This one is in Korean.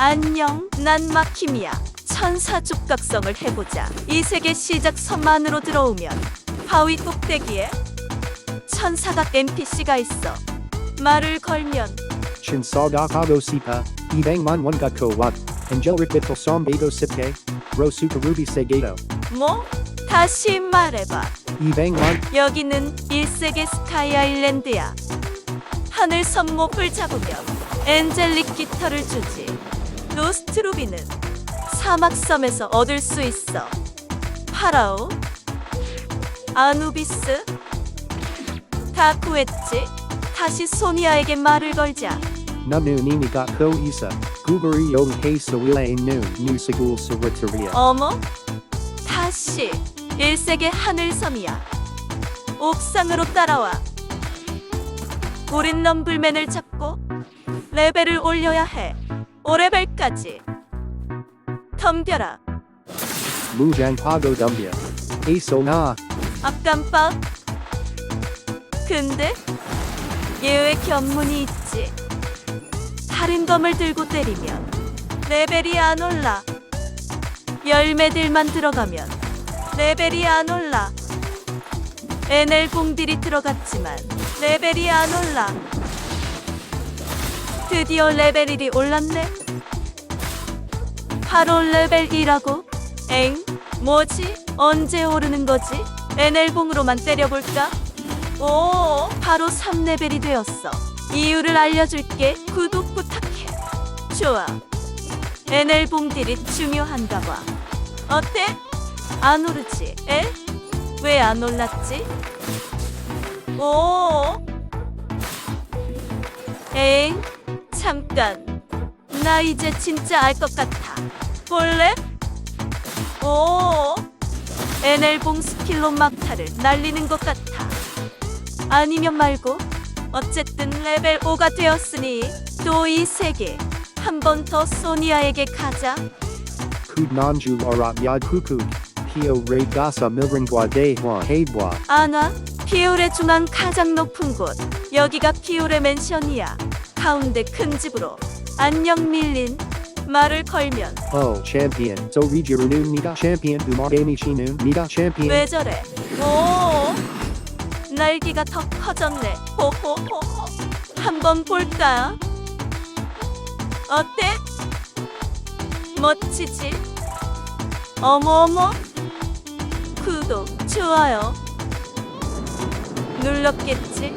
안녕, 난 마킴이야. 천사 족각성을 해보자. 이 세계 시작 선만으로 들어오면 바위 꼭대기에 천사각 NPC가 있어. 말을 걸면 Shinsagakago Sipa, Ibangman Wangako Wat, Angelic Bitful Sombedo Sipke, Rosuka Ruby Segato, 뭐? 다시 말해봐. Ibangman, 여기는 1세계 스카이 아일랜드야. 하늘 선목을 잡으면 엔젤릭 깃털을 주지. 로스트 루비는 사막섬에서 얻을 수 있어. 파라오, 아누비스, 다 구했지? 다시 소니아에게 말을 걸자. Nunu Nimiga Ko Isa, Guguri Yong Sawila Sawitaria. 어머? 다시 1세계 하늘섬이야. 옥상으로 따라와. 우린 럼블맨을 잡고 레벨을 올려야 해. 5레벨까지. 덤벼라. Mujang Pago Dumbia. Aso Na, 아 깜빡. 근데 예외 견문이 있지. 다른 검을 들고 때리면 레벨이 안 올라. 열매들만 들어가면 레벨이 안 올라. NL 봉들이 들어갔지만 레벨이 안 올라. 드디어 레벨 1이 올랐네. 바로 레벨 2라고? 엥? 뭐지? 언제 오르는 거지? NL봉으로만 때려볼까? 오, 바로 3레벨이 되었어. 이유를 알려줄게. 구독 부탁해. 좋아. NL봉 딜이 중요한가 봐. 어때? 안 오르지? 에? 왜 안 올랐지? 오. 엥? 잠깐. 나 이제 진짜 알 것 같아. 볼래? 오, NL봉 스킬로 막타를 날리는 것 같아. 아니면 말고, 어쨌든 레벨 5가 되었으니 또 이 세계 한 번 더 소니아에게 가자. Pio Ray Gasa Milringwa Hebwa, 아나, 피올의 중앙 가장 높은 곳. 여기가 피올의 맨션이야. 가운데 큰 집으로. 안녕 밀린. 말을 걸면 Oh Champion, So Regiru Noon Nida Champion, Umagami Shinun Nida Champion, 왜 저래? 오, 날개가 더 커졌네. 호호호호. 한번 볼까? 어때? 멋지지? 어머어머. 구독, 좋아요. 눌렀겠지?